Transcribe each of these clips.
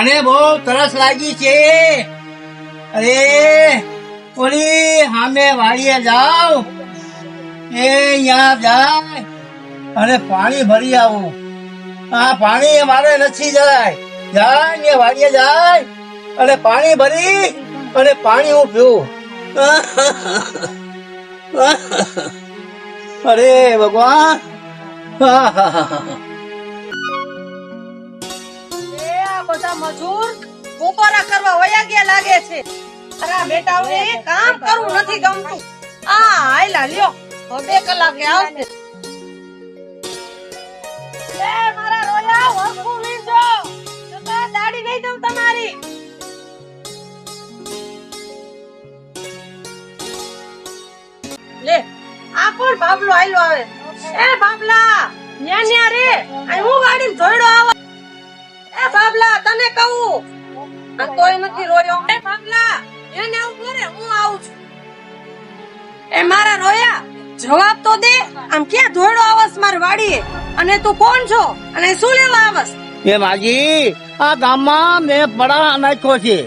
મને બહુ તરસ લાગી છે. અરે ઓલી સામે વાડીએ જાવ એ અહીંયા જાય. અને પાણી ભરી આવું. આ પાણી મારે નથી જાય. જાય ને વાડીએ જાય. અને પાણી ભરી અને પાણી હું પીવું. અરે, ભગવાન. એ આ બધા મજૂર બપોરા કરવા વયા ગયા લાગે છે. અરે આ બેટાઓને કામ કરવું નથી ગમતું. આ હાયલા લ્યો. હવે કલાકે આવશે. એ મારા રોયા વસ્તુ લીધો નકર દાડી નહીં દઉં તમારી. લે આ કોણ બાબલો આયલો આવે? એ બાબલા ન્યા ન્યા રે. આ હું ગાડી જોડો આવે. એ બાબલા તને કહું. આ તોય નથી રોયો. એ બાબલા એને આવું કરે હું આવું છું. એ મારા રોયા જવાબ તો દે. આમ ક્યાં ધોયડો આવસ માર વાડીએ? અને તું કોણ છો? અને શું લેવા આવસ એ માજી આ ગામમાં મેં પડા નાખ્યો છે.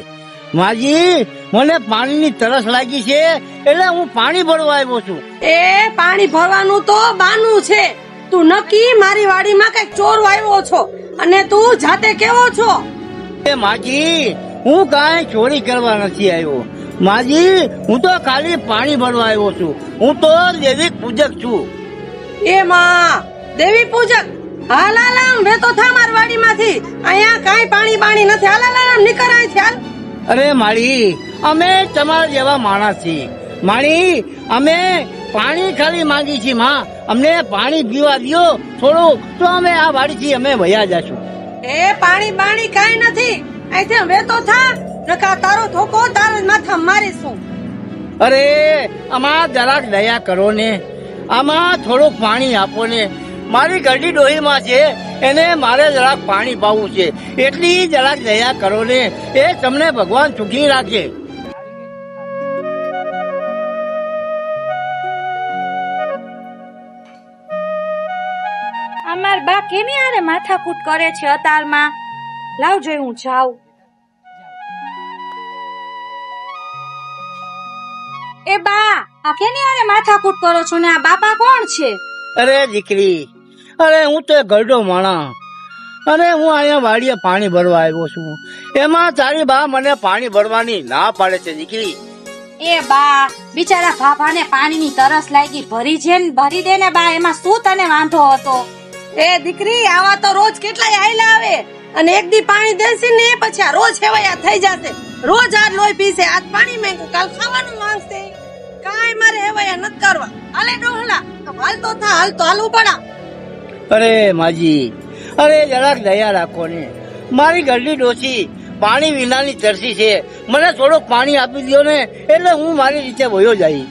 માજી મને પાણીની તરસ લાગી છે એટલે હું પાણી ભરવા આવ્યો છું. એ પાણી ભરવાનું તો બાનું છે. તું નક્કી મારી વાડીમાં કંઈક ચોર આવ્યો છો. અને તું જાતે કેવો છો? એ માજી હું કાંઈ ચોરી કરવા નથી આવ્યો. માજી હું તો ખાલી પાણી ભરવા આવ્યો છું. હું તો દેવી પૂજક છું. એ માં દેવી પૂજક? હાલ હાલ આમ વેતો થા મારી વાડીમાંથી. અહીંયા કાંઈ પાણી પાણી નથી. હાલ હાલ આમ નીકળ અહીંથી અરે માળી અમે તમારા જેવા માણસ છીએ. માળી અમે પાણી ખાલી માંગી છીએ માં. અમને પાણી પીવા દ્યો થોડું તો અમે આ વાડીથી અમે વયા જશું. એ પાણી બાણી કાંઈ નથી. અહીંથી હવે તો થા. નકા તારો ધોકો તારા માથા મારીશું. અરે આમાં જરાક દયા કરો ને. આમાં થોડુંક પાણી આપો ને. મારી ગરડી ડોહીમાં છે. એને મારે જરાક પાણી પાવું છે. એટલી જરાક દયા કરો ને. એ તમને ભગવાન સુખી રાખે. બા કેની આરે માથાકૂટ કરે છે અતારમાં? લાવ જોઈ હું જાઉં. એ બા આ કેની આરે માથાકૂટ કરો છો ને? આ બાપા કોણ છે? અરે દીકરી અરે હું તો ગરડો માણા અને હું અહીંયા વાડીએ પાણી ભરવા આવ્યો છું. એમાં તારી બા મને પાણી ભરવાની ના પાડે છે દીકરી. એ બા બિચારા બાપાને પાણીની તરસ લાગી ભરી છે ને ભરી દે ને બા એમાં શું તને વાંધો હતો? એ દીકરી, આવા તો રોજ કેટલાય આયલા આવે. અને એક દી પાણી દેશે ને પછી આ રોજ હેવાયા થઈ જશે. રોજ આ લોહી પીશે. આજ પાણી માંગ્યું. કાલ ખાવાનું માંગશે. કાંઈ મારે હેવાયા નથી કરવા. હાલે ડોહલા હાલ. તો થા, હાલ તો હાલવું પડા અરે માજી, અરે જરાક દયા રાખો ને. મારી ગરડી ડોસી પાણી વિનાની તરસી છે. મને થોડુંક પાણી આપી દો ને, એટલે હું મારી રીતે વયો જાય.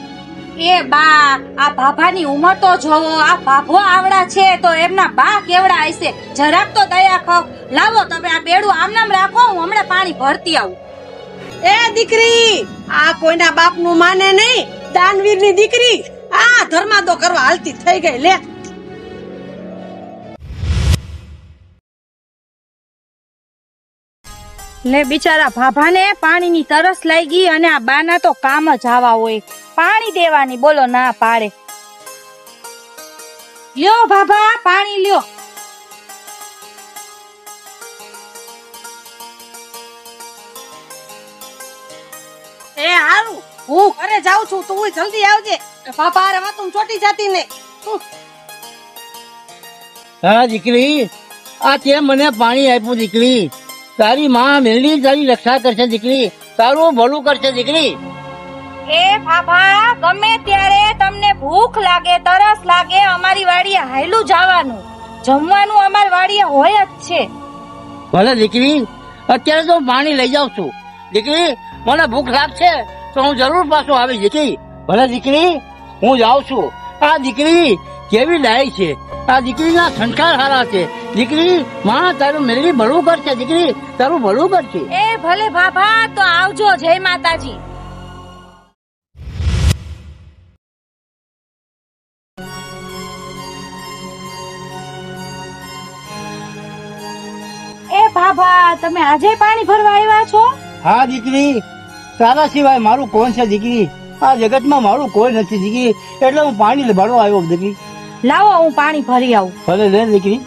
એ બા, આ ભાભાની ઉંમર તો જોવો આ ભાભો આવડા છે, તો એમના બા કેવડા હશે? જરાક તો દયા ખાવ. લાવો તમે આ બેડું આમનામ રાખો, હું હમણાં પાણી ભરતી આવું. એ દીકરી, આ કોઈના બાપનું માને નહીં. દાનવીરની દીકરી, આ ધર્માદો કરવા હાલતી થઈ ગઈ, લે. લે બિચારા ભાભાને પાણીની તરસ લાગી અને આ બાના તો કામ જ આવા હોય. પાણી દેવાની બોલો ના પાડે. લ્યો ભાભા પાણી લ્યો. એ હારું. હું ઘરે જાઉં છું. તું જલ્દી આવજે. પાપા અરે વાતું ચોટી જતી ને. હા દીકરી. આ તે મને પાણી આપ્યું દીકરી? તારી માં મેળવી તારી રક્ષા કરશે દીકરી. તારું ભલું કરશે દીકરી. એ ફાફા ગમે ત્યારે તમને ભૂખ લાગે તરસ લાગે અમારી વાડીએ હાયલું જવાનું. જમવાનું અમારી વાડીએ હોય જ છે. ભલે દીકરી અત્યારે તો પાણી લઈ જાઉં છું. દીકરી મને ભૂખ લાગશે તો હું જરૂર પાછો આવી દીકરી. ભલે દીકરી હું જાઉં છું. આ દીકરી કેવી ડાય છે. આ દીકરીના સંસ્કાર સારા છે. દીકરી માં તારું મેળવી ભલું કરશે. દીકરી તારું ભલું કરશે. એ ભલે ભાભા તો આવજો. જય માતાજી. બાબા તમે આજે પાણી ભરવા આવ્યા છો? હા દીકરી. તારા સિવાય મારું કોણ છે દીકરી? આ જગતમાં મારું કોઈ નથી દીકરી. એટલે હું પાણી ભરવા આવ્યો દીકરી. લાવો હું પાણી ભરી આવું. ભલે લે દીકરી.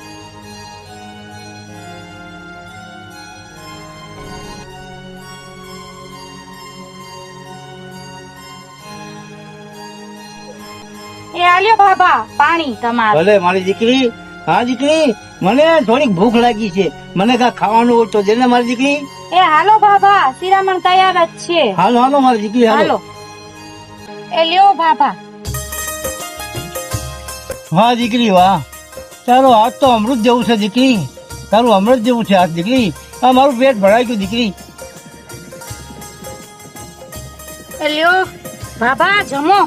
એ આલ્યો બાબા પાણી તમારું. ભલે મારી દીકરી. હા દીકરી મને થોડીક ભૂખ લાગી છે. મને કા ખાવાનું હોય તો દેને મારી દીકરી. એ હાલો બાબા શિરામણ તૈયાર જ છે. હાલો હાલો મારી દીકરી હાલો. એ લ્યો બાબા. વાહ દીકરી વાહ. તારો હાથ તો અમૃત જેવું છે દીકરી. તારું અમૃત જેવું છે હાથ દીકરી. આ મારું પેટ ભરાઈ ગયું દીકરી. લ્યો બાબા જમો.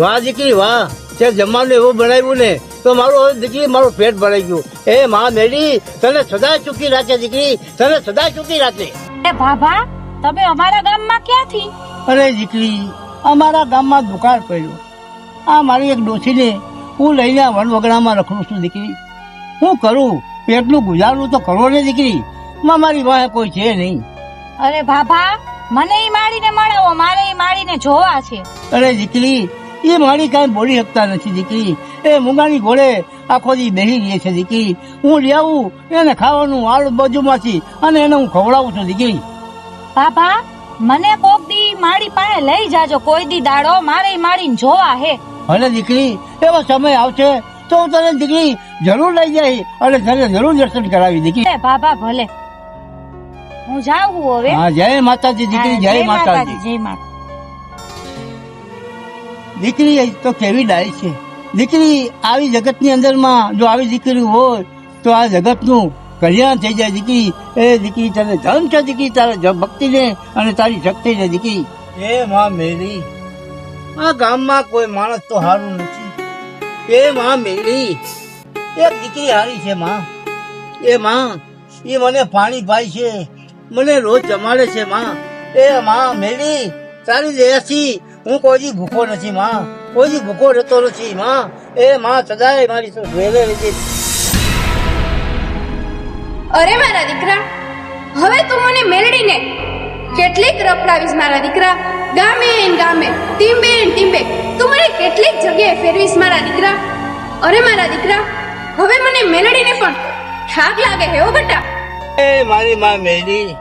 વાહ દીકરી વાહ. તે જમવાનું એવું બનાવ્યું ને તો મારું દીકરી મારું પેટ ભરાઈ ગયું. એ મા મેડી તને સદા ચૂકી રાખે દીકરી. તને સદા ચૂકી રાખે. એ બાબા તમે અમારા ગામમાં ક્યાંથી? અરે દીકરી અમારા ગામમાં દુકાળ પડ્યો. આ મારી એક ડોસીને હું લઈને વન વગડામાં રખડું છું દીકરી. હું કરું? પેટનું ગુજારવું તો કરો ને દીકરી. માં મારી વાહે કોઈ છે નહીં. અરે ભાભા મને ઈ માળીને મળાવો મારે ઈ માળીને જોવા છે. અરે દીકરી એ મારી કાંઈ બોલી શકતા નથી દીકરી. એ મુંગાની ઘોડે આખો દી બેહી રહી છે દીકરી. હું લઈ આવું એને ખાવાનું આલુ બાજુમાંથી અને એને હું ખવડાવું છું દીકરી. ભાભા મને કોક દી માળી પાસે લઈ જાજો કોઈ દી દાડો મારે ઈ માળીને જોવા હે. ભલે દીકરી એવો સમય આવશે તો હું તને દીકરી જરૂર લઈ જઈ અને તને જરૂર દર્શન કરાવી દીકરી. બાબા ભલે. હું જાઉં હવે. હા જય માતાજી દીકરી જય માતાજી જય માતા દીકરી તો કેવી ડાય છે. દીકરી આવી જગતની અંદરમાં જો આવી દીકરી હોય તો આ જગતનું કલ્યાણ થઈ જાય દીકરી. એ દીકરી તને ધન છે દીકરી. તારા ભક્તિ ભક્તિને અને તારી શક્તિને દીકરી. એ માં મેરી. આ ગામમાં કોઈ માણસ તો હારું નથી. એ માં મેળી. એક દીકરી હારી છે માં. એ માં એ મને પાણી પાય છે. મને રોજ જમાડે છે માં. એ માં મેળી તારી દયાથી હું કોઈ ભૂખો નથી માં. કોઈ ભૂખો રહેતો નથી માં. એ માં સદાય મારી વેલે રહેજે. અરે મારા દીકરા, હવે તું મને મેળડીને કેટલીક રપડાવીશ મારા દીકરા? ગામે ને ગામે ટીમ્બે ને ટીમ્બે તું મને કેટલીક જગ્યાએ ફેરવીશ મારા દીકરા? અરે મારા દીકરા હવે મને મેલડીને પણ ઠાક લાગે હે ઓ બટા. એ મારી માં મેરી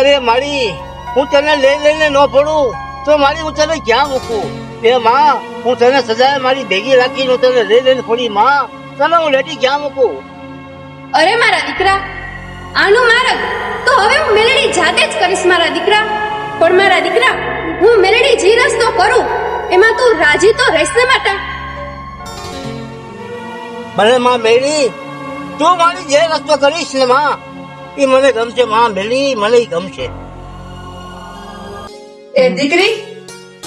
અરે મારી હું તને લઈ લઈને ન પડું તો મારી હું તને ક્યાં મૂકું? એ માં હું તને સદાય મારી ભેગી રાખીને હું તને લઈ લઈને પડી માં. તને હું લેટી ક્યાં મૂકું? અરે મારા દીકરા આનું મારક તો હવે હું મેલડી જાતે જ કરીશ મારા દીકરા. પણ મારા દીકરા હું મેલડી જે રસ્તો કરું એમાં તું રાજી તો રહીશ ને બેટા? ભલે માં મેરી તું મારી જે રસ્તો કરીશ ને માં એ મને ગમશે માં મેરી મને ગમશે. એ દીકરી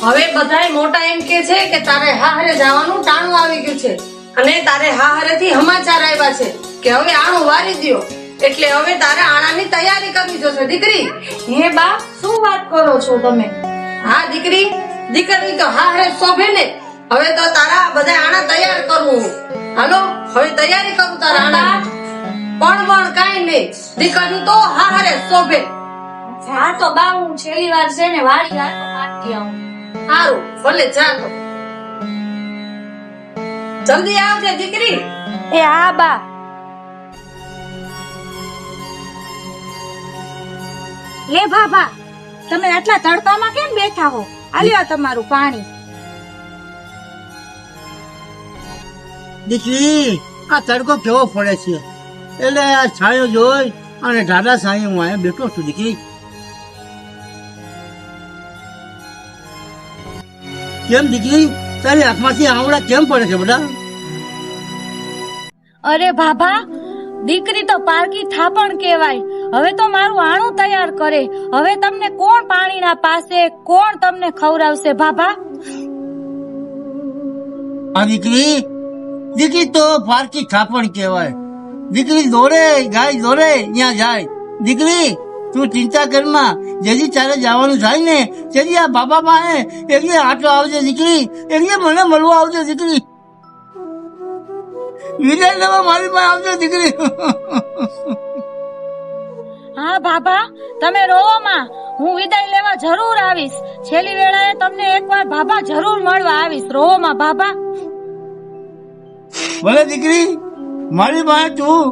હવે બધાય મોટા એમ કે છે કે તારે હાહરે જવાનું ટાણું આવી ગયું છે. અને તારે હાહરે થી સમાચાર આવ્યા છે કે હવે આણું વારી દ્યો. એટલે હવે તારે આણાની તૈયારી કરવી જોશે દીકરી. હે બા શું વાત કરો છો તમે? હા દીકરી. દીકરી તો હાહરે શોભે ને. હવે તો તારા બધા આણા તૈયાર કરવું હાલો હવે તૈયારી કરું તારા આણા પણ પણ કાઈ નહીં. દીકરી તો હાહરે શોભે. હા તો બા હું છેલ્લી વાર છે ને વાળી આટો મારતી આવું. સારું ભલે જા તો. જલ્દી આવજે દીકરી. એ હા બા. લે બાબા તમે આટલા તડકામાં કેમ બેઠા હો? આલ્યો તમારું પાણી. દીકરી આ તડકો કેવો પડે છે? એટલે આ છાયો જોઈ અને ઢાઢા છાંયે હું અહીંયા બેઠો છું દીકરી. કેમ દીકરી? તારી હાથમાંથી આવડા કેમ પડે છે બધા? અરે બાબા દીકરી તો પારકી થાપણ કહેવાય. હવે તો મારું આણું તૈયાર કરે. હવે તમને કોણ પાણીના પાસે કોણ તમને ખવડાવશે બાબા આ દીકરી? દીકરી તો પારકી થાપણ કહેવાય. દીકરી દોડે ગાય દોડે ત્યાં જાય. દીકરી, તું ચિંતા કરમાં જેથી તારે જવાનું થાય ને તેથી આ બાબા પાસે એટલે આટલો આવજે દીકરી. એટલે મને મળવા આવજે દીકરી. વિજય લેવા મારી પાસે આવજો દીકરી. હા બાબા તમે રોવો માં હું વિદાય લેવા જરૂર આવીશ. છેલ્લી વેળાએ તમને એકવાર બાબા જરૂર મળવા આવીશ. રોવો માં બાબા. ભલે દીકરી મારી પાસે તું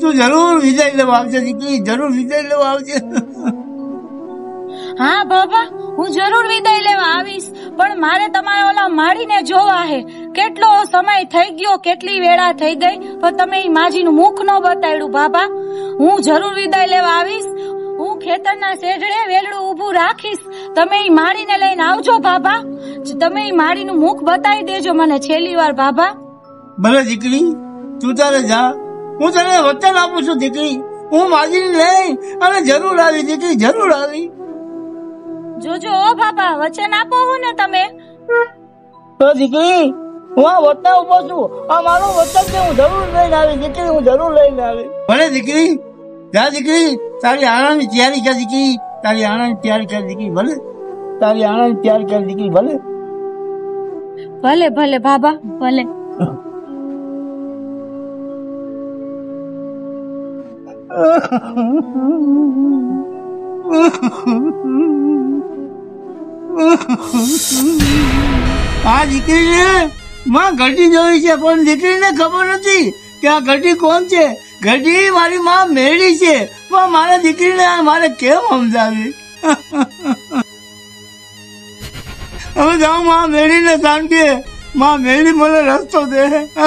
તું જરૂર વિદાય લેવા આવશે દીકરી જરૂર વિદાય લેવા આવશે હા બાબા હું જરૂર વિદાય લેવા આવીશ. પણ મારે તમારા ઓલા માળીને જોવા હે. કેટલો સમય થઈ ગયો કેટલી વેળા થઈ ગઈ પણ તમે એ માજીનું મુખ ન બતાડ્યું બાબા. હું જરૂર વિદાય લેવા આવીશ. હું ખેતરના શેઢડે વેલડું ઊભું રાખીશ. તમે એ માળીને લઈને આવજો બાબા. તમે એ માડીનું મુખ બતાવી દેજો મને છેલ્લી વાર બાબા. ભલે દીકરી તું તારે જા. હું તને વચન આપું છું દીકરી. હું માજીને લઈ અને જરૂર આવી દીકરી જરૂર આવી. જોજો ઓ બાબા વચન આપો હું ને તમે. દીકરી હું આ વતન ઊભો છું. આ મારું વતન છે હું જરૂર લઈને આવી દીકરી હું જરૂર લઈને આવી ભલે દીકરી જા દીકરી તારી આણાની તૈયારી કર દીકરી તારી આણાની તૈયારી કર દીકરી ભલે. તારી આણાની તૈયારી કર દીકરી ભલે. ભલે ભલે બાબા ભલે. આ દીકરીને માં ઘટી જોઈ છે, પણ દીકરીને ખબર નથી કે આ ઘટી કોણ છે. ઘટી મારી માં મેળી છે. પણ મારા દીકરીને મારે કેમ સમજાવી? હવે જાઉં માં મેળીને સાંભળીએ માં મેળી મને રસ્તો દે.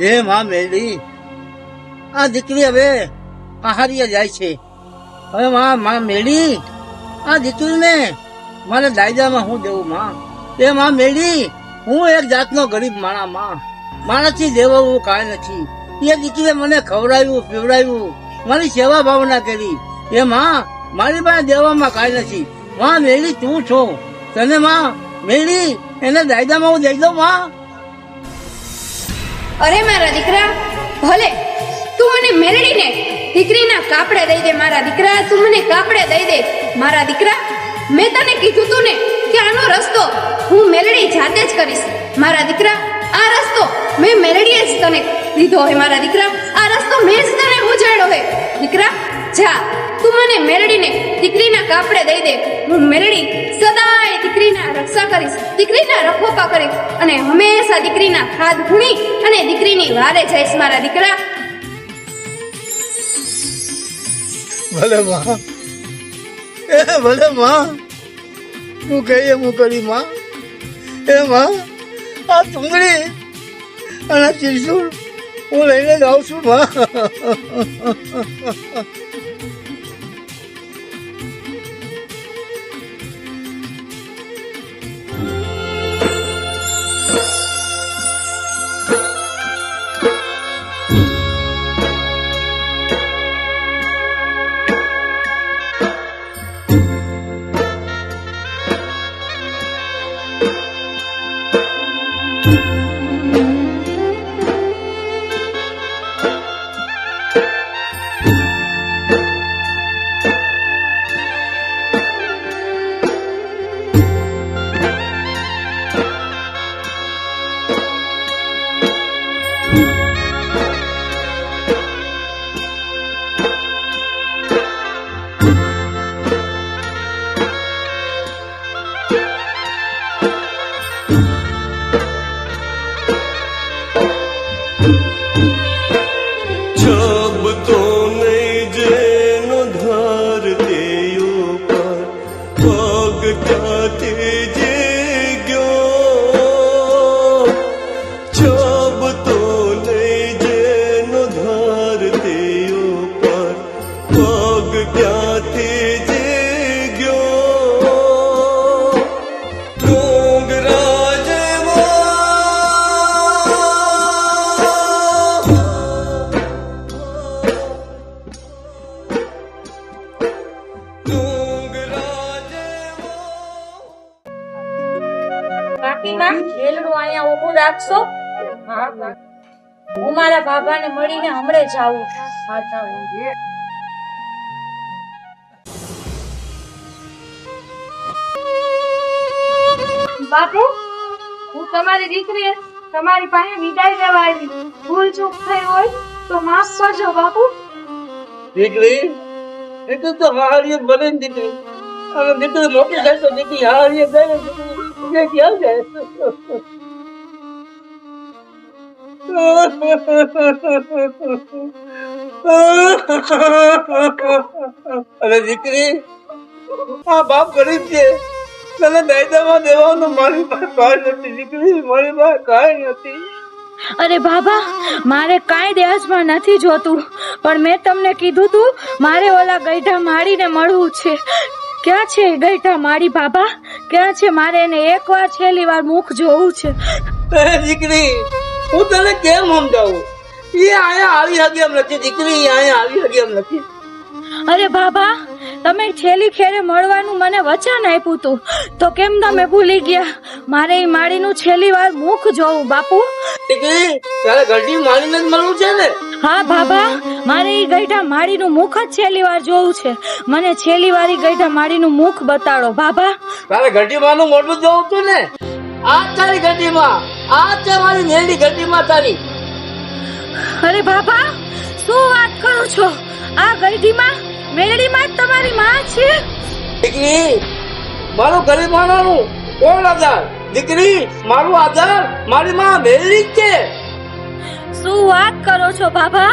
હે માં મેળી, આ દીકરી હવે પહાડીએ જાય છે. હવે માં માં મેળી આ દીકરીને મારે દાયદામાં હું દેવું, માં? તે માં મેળી, હું એક જાતનો ગરીબ માણા, માં. મારાથી દેવાવું કાંઈ નથી. એ દીકરીએ મને ખવડાવ્યું, પીવડાવ્યું, મારી સેવા ભાવના કરી. એ માં, મારી પાસે દેવામાં કાંઈ નથી. માં મેળી, તું છો. તને માં, મેળી, એને દાયદામાં હું દઈ દઉં, માં? અરે મારા દીકરા, ભલે, તું મને મેળડીને દીકરીના કાપડે દઈ દે, મારા દીકરા તું મને કાપડે દઈ દે. મારા દીકરા, મેં તને કીધું તું ને કે આનો રસ્તો હું મેલડી જાતે જ કરીશ. મારા દીકરા, આ રસ્તો મેં મેલડીએ જ તને દીધો હોય મારા દીકરા, આ રસ્તો મેં જ તને ઉજાડ્યો હે. દીકરા, જા, તું મને મેલડીને દીકરીના કાપડે દઈ દે. હું મેલડી સદાય દીકરીના રક્ષા કરીશ, દીકરીના રખોપા કરીશ. અને હંમેશા દીકરીના હાથ ભૂણી અને દીકરીની વારે જઈશ. મારા દીકરા ભલે માં. એ ભલે માં. તું કહીએ, હું કરી માં. એ માં, આ ચુંદડી અને ત્રિશુળ હું લઈને જાઉં છું, માં. હું મારા બાબાને મળીને હમરે જાઉં બાપુ, હું તમારી દીકરી તમારી પાસે વિદાય લેવા આવી. ભૂલ ચૂક થઈ હોય તો માફ કરજો, બાપુ. દીકરી, એટલે તો હારીએ બને દીકરી. અને દીકરી મોટી થાય તો દીકરી હારીએ જાય દીકરી. ક્યાં જાય? અરે દીકરી આ બાપ ગરીબ છે. તને દાયદામાં દેવાનું મારી પાસે કાંઈ નથી દીકરી મારી પાસે કાંઈ નથી. અરે બાબા મારે કાંઈ દહેજમાં નથી જોતું. પણ મેં તમને કીધું તું મારે ઓલા ગઈઢા માળીને મળવું છે. ક્યાં છે ગૈઠા ગઈઢા માડી બાબા? ક્યાં છે મારે એને એકવાર છેલ્લી વાર મુખ જોવું છે? દીકરી હું તને કેમ સમજાવું? એ આયા આવી હગે એમ નથી દીકરી આયા આવી હગે એમ નથી. અરે બાબા તમે છેલ્લી ખેરે મળવાનું મને વચન આપ્યું તું. તો કેમ તમે ભૂલી ગયા? મારે એ માડીનું છેલ્લી વાર મુખ જોવું બાપુ. દીકરી તારે ઘરડી માળીને જ મળવું છે ને? હા બાબા મારે એ ગઈઢા માડીનું મુખ જ છેલ્લી વાર જોવું છે. મને છેલ્લી વાર એ ગઈઢા માડીનું મુખ બતાડો બાબા. તારે ઘરડી માનું મોઢું જોવું તું ને? આ તારી ઘરડી માં આ મારી નેરડી ઘરડી તારી. અરે બાબા શું વાત કરો છો? આ ગઈઢીમાં મેળડીમાં તમારી માં છે? દીકરી મારું ગરીબ માનાનું કોણ આધાર? દીકરી મારું આધાર મારી માં મેળવી છે. શું વાત કરો છો બાબા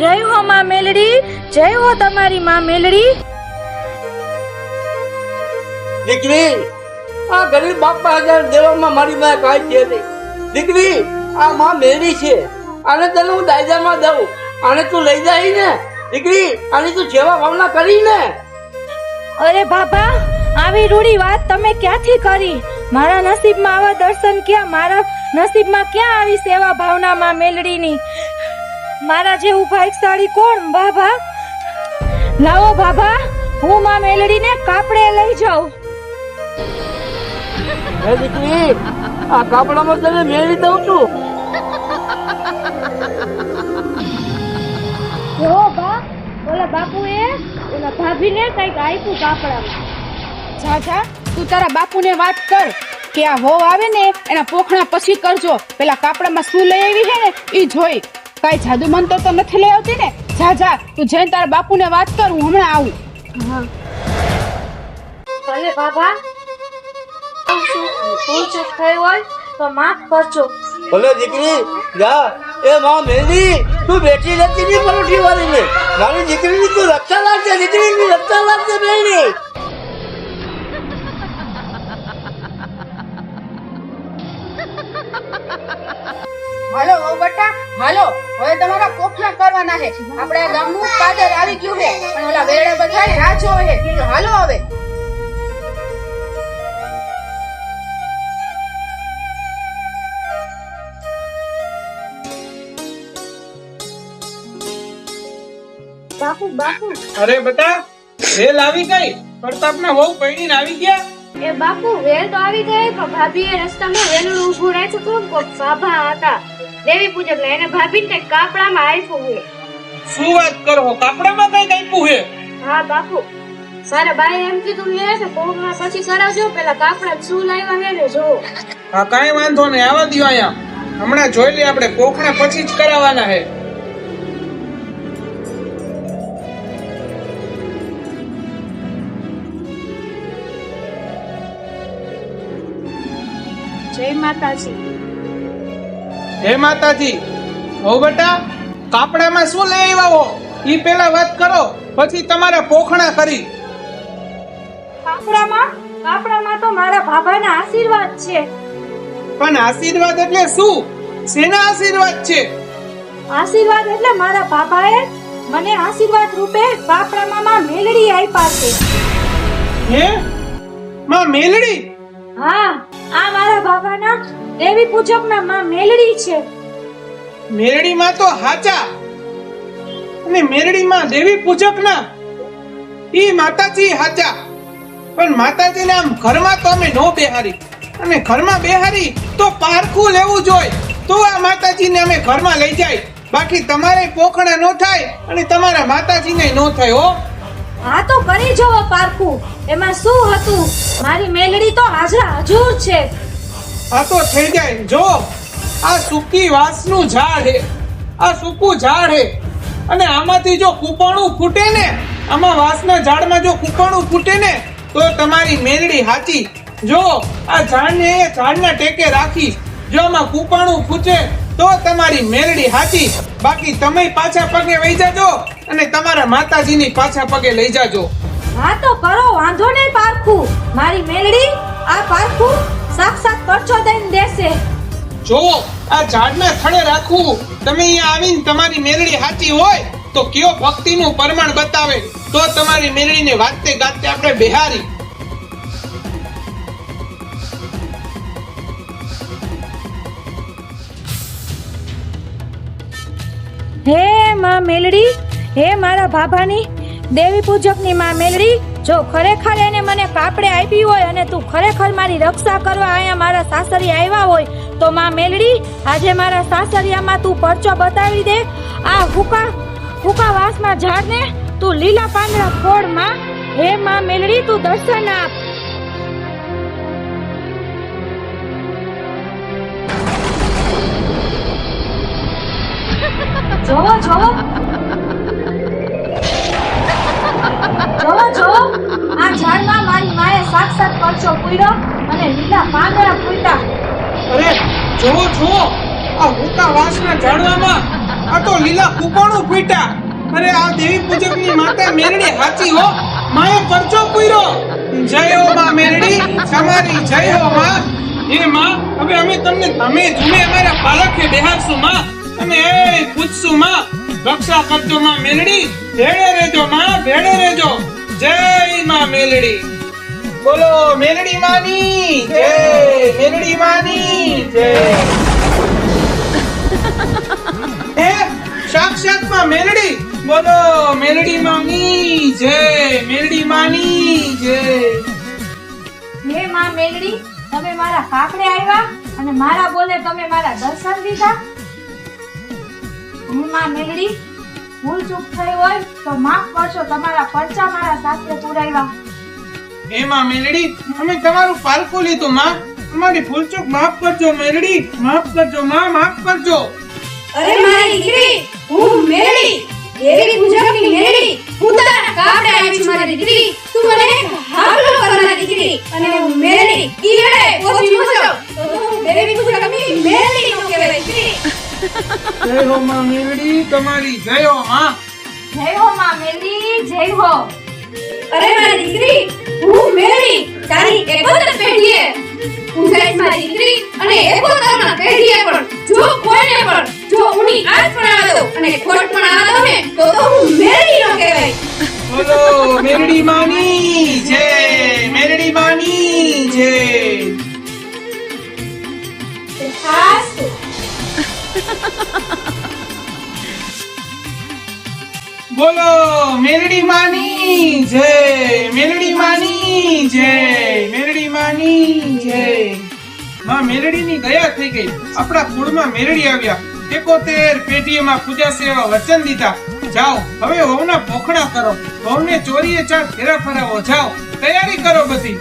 જય હો માં મેલડી જય હો તમારી માં મેલડી. દીકરી આ ગરીબ બાપા હજાર દેવામાં મારી માં કાંઈ છે દીકરી, આ માં મેરી છે. આને તને હું દાયજામાં દઉં. આને તું લઈ જાય ને. દીકરી, આની તું સેવા ભાવના કરી ને. અરે બાપા, આવી રૂડી વાત તમે ક્યાંથી કરી? મારા નસીબમાં આવા દર્શન ક્યાં? મારા નસીબમાં ક્યાં આવી સેવા ભાવનામાં મેલડીની? મારા જેવું ભાઈકશાળી કોણ, બાબા? લાવો બાબા, હું માં મેલડીને કાપડે લઈ જાઉં. હે દીકરી આ કાપડામાં તને મેળવી દઉં છું. જો બા ઓલા બાપુએ ઓલા ભાભીને કંઈક આપ્યું કાપડામાં. જા જા તું તારા બાપુને વાત કર કે આ હોવ આવે ને એના પોખણા પછી કરજો. પેલા કાપડામાં શું લઈ આવી છે ને એ જોઈ. કઈ જાદુ મંત્ર તો નથી લઈ આવતી ને? જા જા તું જઈને તારા બાપુને વાત કર હું હમણાં આવું. ભલે બાબા ભૂલ ચૂક થઈ હોય તો માફ કરજો. ભલે દીકરી જા. એ માં મેલી તું બેઠી નથી ની પરોઠી વાળીને. મારી દીકરીની તું રક્ષા લાગશે દીકરીની રક્ષા લાગશે મેલી હાલો હો બટા. હાલો હવે તમારા પોખણા કરવાના છે. આપણે ગામનું પાદર આવી ગયું છે. અને ઓલા બધા રાહ જોવે છે. હાલો હવે. બાપુ બાપુ અરે બેટા વેલ આવી ગઈ. પ્રતાપના વહુ પૈણી આવી ગયા. એ બાપુ વેલ તો આવી ગઈ પણ ભાભીએ રસ્તામાં વેલું ઊભું રાખ્યું હતું કોક સાભા હતા. દેવી પૂજક ને એને ભાભીને કંઈક કાપડામાં આપ્યું છે. શું વાત કરો કાપડામાં કઈ આપ્યું હે હા બાપુ. સારા બાએ એમ કીધું લે કે પૌર્ણિમા પછી કરાવજો પેલા કાપડા શું લાવ્યા હે ને જો. હા કાંઈ વાંધો નહીં આવા દ્યો અહીંયા. હમણાં જોઈ લઈએ આપણે કોકણા પછી જ કરાવવાના હે જય માતાજી. હે માતાજી હો બેટા કાપડામાં શું લઈ આવ્યા હો? ઈ પેલા વાત કરો પછી તમારા પોખણા કરી. કાપડામાં? કાપડામાં તો મારા બાબાના આશીર્વાદ છે. પણ આશીર્વાદ એટલે શું? શેના આશીર્વાદ છે? આશીર્વાદ એટલે મારા બાબાએ મને આશીર્વાદ રૂપે કાપડામાં માં મેલડી આપ્યા છે. હે? માં મેલડી? હા, આ મારા બાબાના દેવી પૂજકના માં મેલડી છે. મેરડીમાં તો હાચા. અને મેરડીમાં દેવી પૂજકના ઈ માતાજી હાચા. પણ માતાજીને આમ ઘરમાં તો અમે નો બેહારી. અને ઘરમાં બેહારી તો પારખું લેવું જોઈએ તો આ માતાજીને અમે ઘરમાં લઈ જાય. બાકી તમારે પોખણા નો થાય અને તમારા માતાજીને નો થાય હો. હા તો કરી જોવો પારખું. એમાં શું હતું? મારી મેલડી તો હાજર હજુર છે. આ તો થઈ જાય જો. આ સૂકી વાંસનું ઝાડ હે આ સૂકું ઝાડ હે અને આમાંથી જો કૂપણું ફૂટે ને, આમાં વાંસના ઝાડમાં જો કૂપણું ફૂટે ને, તો તમારી મેલડી હાચી. જો, આ ઝાડને ઝાડના ટેકે રાખી. જો આમાં કૂપણું ફૂટે તો તમારી મેરડી હાચી બાકી તમે પાછા પગે વહી જાજો અને તમારા માતાજીની પાછા પગે લઈ જાજો. હા તો કરો વાંધો નહીં પારખું. મારી મેલડી આ પારખું સાક્ષાત પરચો દઈને દેશે. જો આ ઝાડના થડે રાખવું તમે અહીંયા આવીને તમારી મેલડી હાચી હોય તો કયો ભક્તિનું પ્રમાણ બતાવે? તો તમારી મેલડીને વાતે ગાતે આપણે બિહારી. હે માં મેલડી, હે મારા ભાભાની દેવી પૂજકની માં મેલડી, જો ખરેખર એને મને કાપડે આપી હોય અને તું ખરેખર મારી રક્ષા કરવા અહીંયા મારા સાસરી આવ્યા હોય, તો માં મેલડી, આજે મારા સાસરિયામાં તું પરચો બતાવી દે. આ હુકા હુકા વાસના ઝાડને તું લીલા પાંદડા ફોડમાં હે માં મેલડી, તું દર્શન આપ. જોવો જોવો. જોવો જોવો. આ ઝાડમાં મારી માએ સાક્ષાત પરચો પૂર્યો અને લીલા પાંદડા ફૂટ્યા અરે, જોવો જોવો. આ હુકા વાસના ઝાડવામાં આ તો લીલા કૂપણું ફૂટ્યા. અરે, આ દેવી પૂજકની માતા મેરડી હાચી હો. માએ પરચો પૂર્યો. જય હો માં મેરડી તમારી જય હો માં. એ માં, હવે અમે તમને તમે જુમે અમારા પાલખે બેહારશું માં. અને એ પૂછશું માં રક્ષા કરજો માં મેલડી, ભેળે રહેજો માં, ભેળે રહેજો. જય માં મેલડી. બોલો, મેલડી માની, જય, મેલડી માની, જય. એ સાક્ષાતમાં મેલડી? બોલો, મેલડી માની, જય, મેલડી માની, જય. હે માં મેલડી, તમે મારા કાકડે આવ્યા અને મારા બોલે તમે મારા દર્શન દીધા? ભૂલ ચૂક થઈ હોય તો માફ કરશો તમારા પરચા મારા સાથે પુરાવ્યા એમાં મેલડી અમે તમારું પારકું લીધું માં. અમારી ભૂલચૂક માફ કરજો મેલડી માફ કરજો માં માફ કરજો. અરે મારી દીકરી હું મેરડી દેવી પૂજકની મેરડી હું તારા કાપડે આવી છું મારી દીકરી. તું મને હામલો કર દીકરી. અને હું મેરડી ઈડે મસો તો હું દેવી પૂજકની મેરડી નો કહેવાય દીકરી જય હો માં મેલડી તમારી જય હો માં જય હો માં મેલડી જય હો. અરે મારી દીકરી હું મેરડી તારી એકોતર પેઢીએ. હું ગઈશ મારી દીકરી અને એકોતરમાં પેઢીએ પણ. જો કોઈને પણ જો ઉની આંચ પણ આવે અને ખોટ પણ આવે ને તો તો હું મેરડી નો કહેવાય. બોલો મેરડી માની જય મેરડી માની જય. ખાસ બોલો, મેલડી માની જય, મેલડી માની જય, મેલડી માની જય. માં મેરડીની દયા થઈ ગઈ. આપણા કુળમાં મેરડી આવ્યા. એકોતેર પેઢીઓમાં પૂજા સેવા વચન દીધા. જાઓ, હવે હોવના પોખડા કરો. હોવને ચોરીએ ચાર ફેરા ફરાવો. જાઓ, તૈયારી કરો બધી.